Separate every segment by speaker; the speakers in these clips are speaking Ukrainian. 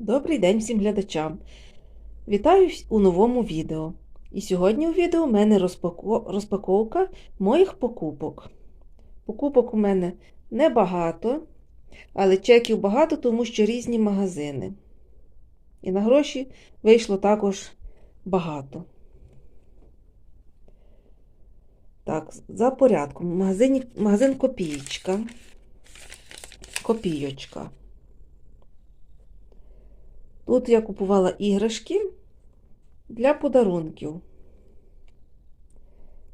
Speaker 1: Добрий день всім глядачам! Вітаю у новому відео. І сьогодні у відео у мене розпако- розпаковка моїх покупок. Покупок у мене небагато, але чеків багато, тому що різні магазини. І на гроші вийшло також багато. Так, за порядком. Магазині, магазин Копієчка. Копійочка. Тут я купувала іграшки для подарунків.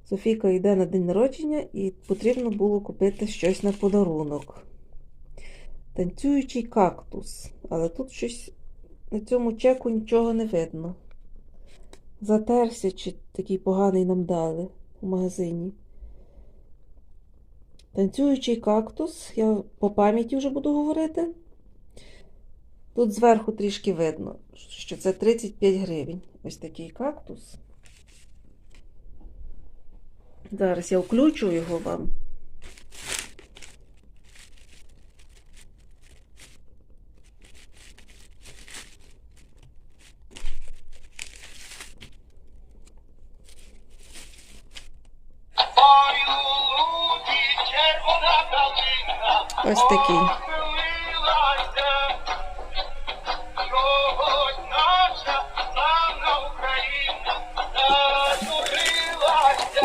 Speaker 1: Софійка йде на день народження і потрібно було купити щось на подарунок. Танцюючий кактус. Але тут щось на цьому чеку нічого не видно. Затерся, чи такий поганий нам дали у магазині. Танцюючий кактус, я по пам'яті вже буду говорити. Тут зверху трішки видно, що це 35 гривень. Ось такий кактус. Зараз я включу його вам. Ось такий.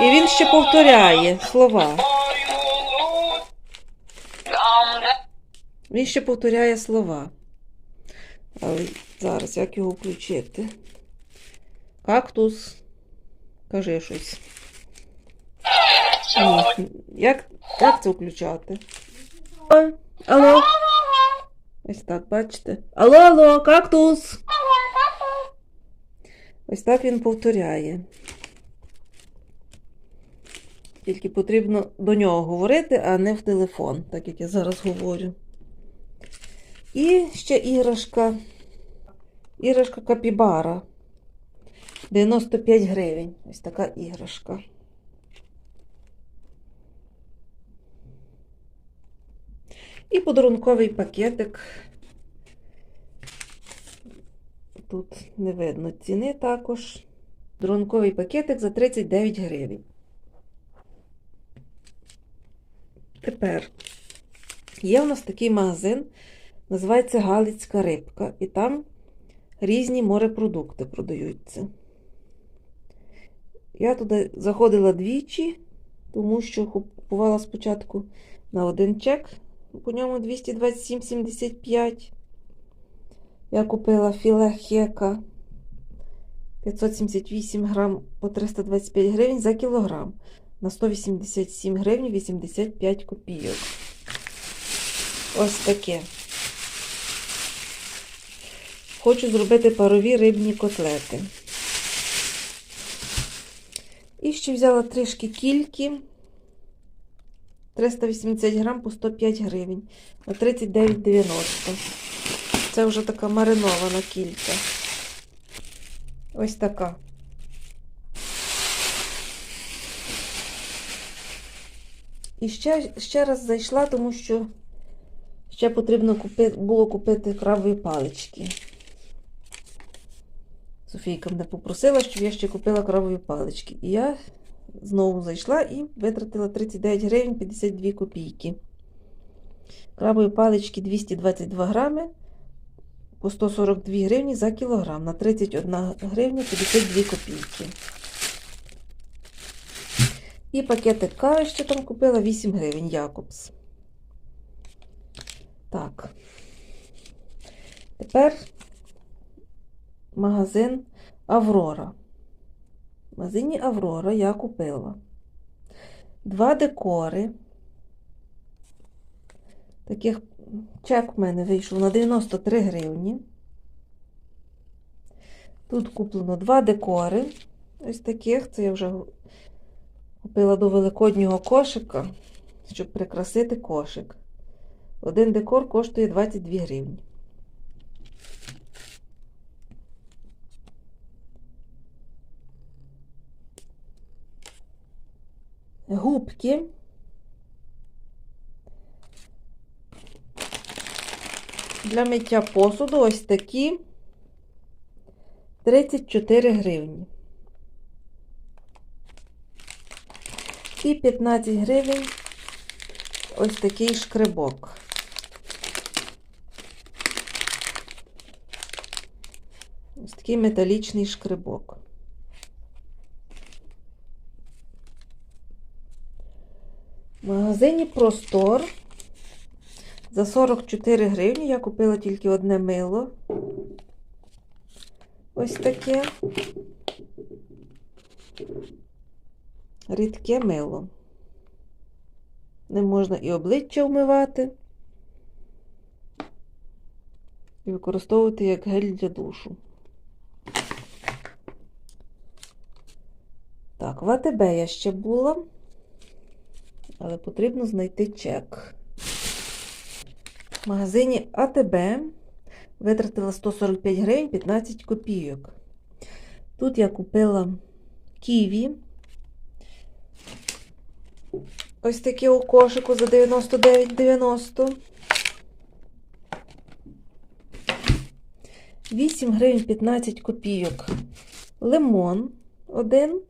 Speaker 1: І він ще повторяє слова. Він ще повторяє слова. Але зараз як його включити? Кактус. Кажи щось. Як, як це включати? Алло. Ось так, бачите? Алло, алло, кактус. Ось так він повторяє. Тільки потрібно до нього говорити, а не в телефон, так як я зараз говорю. І ще іграшка. Іграшка Капібара. 95 гривень. Ось така іграшка. І подарунковий пакетик. Тут не видно ціни також. Подарунковий пакетик за 39 гривень. Тепер є у нас такий магазин, називається Галицька рибка, і там різні морепродукти продаються. Я туди заходила двічі, тому що купувала спочатку на один чек, по ньому 227,75. Я купила філе хека 578 грам по 325 гривень за кілограм на 187 гривень 85 копійок. Ось таке. Хочу зробити парові рибні котлети. І ще взяла трішки кільки. 380 грам по 105 гривень на 39,90. Це вже така маринована кілька. Ось така. І ще, ще раз зайшла, тому що ще потрібно купити, було купити крабові палички. Софійка мене попросила, щоб я ще купила крабові палички. І я знову зайшла і витратила 39 гривень 52 копійки. Крабові палички 222 грами по 142 гривні за кілограм на 31 гривня 52 копійки. І пакетик кави ще там купила 8 гривень Якобс. Так. Тепер магазин Аврора. В магазині Аврора я купила два декори. Таких чек в мене вийшов на 93 гривні. Тут куплено два декори. Ось таких. Це я вже купила до великоднього кошика, щоб прикрасити кошик. Один декор коштує 22 гривні. Губки для миття посуду ось такі 34 гривні. І 15 гривень ось такий шкребок. Ось такий металічний шкребок. В магазині Простор за 44 гривні я купила тільки одне мило. Ось таке. Рідке мило. Не можна і обличчя вмивати, і використовувати як гель для душу. Так, в АТБ я ще була, але потрібно знайти чек. В магазині АТБ витратила 145 гривень 15 копійок. Тут я купила ківі. Ось таке у кошику за 99,90. 8 гривень 15 копійок. Лимон один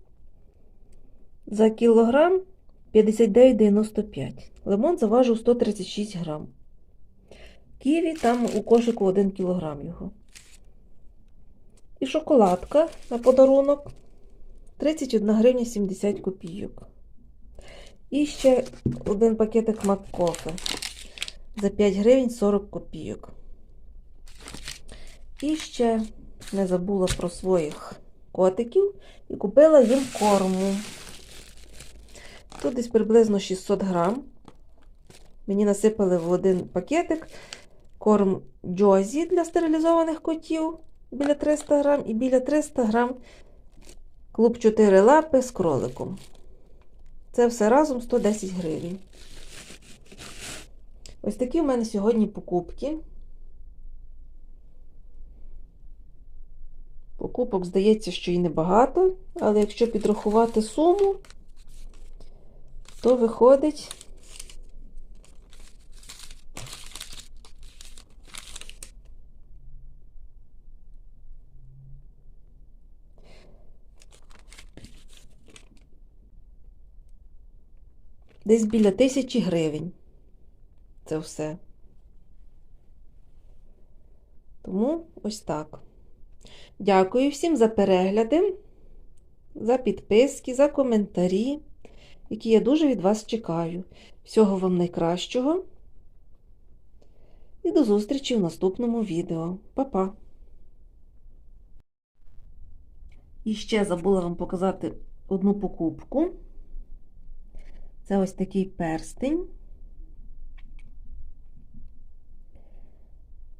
Speaker 1: за кілограм 59,95. Лимон заважив 136 грам. Ківі там у кошику 1 кілограм його. І шоколадка на подарунок 31 гривня 70 копійок. І ще один пакетик Маккофе за 5 гривень 40 копійок. І ще не забула про своїх котиків і купила їм корму. Тут десь приблизно 600 грам. Мені насипали в один пакетик корм Джозі для стерилізованих котів біля 300 грам і біля 300 грам клуб 4 лапи з кроликом. Це все разом 110 гривень. Ось такі в мене сьогодні покупки. Покупок, здається, що і небагато, але якщо підрахувати суму, то виходить десь біля тисячі гривень. Це все. Тому ось так. Дякую всім за перегляди, за підписки, за коментарі, які я дуже від вас чекаю. Всього вам найкращого. І до зустрічі в наступному відео. Па-па! І ще забула вам показати одну покупку. Це ось такий перстень.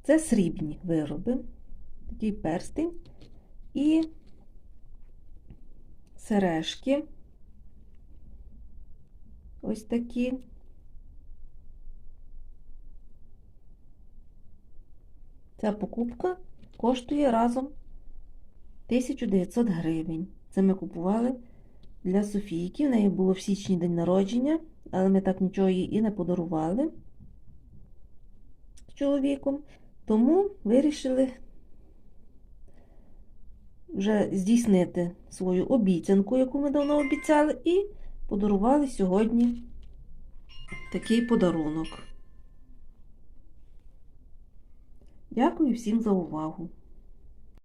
Speaker 1: Це срібні вироби. Такий перстень і сережки. Ось такі. Ця покупка коштує разом 1900 гривень. Це ми купували для Софійки. В неї було в січні день народження, але ми так нічого їй і не подарували з чоловіком. Тому вирішили вже здійснити свою обіцянку, яку ми давно обіцяли, і подарували сьогодні такий подарунок. Дякую всім за увагу!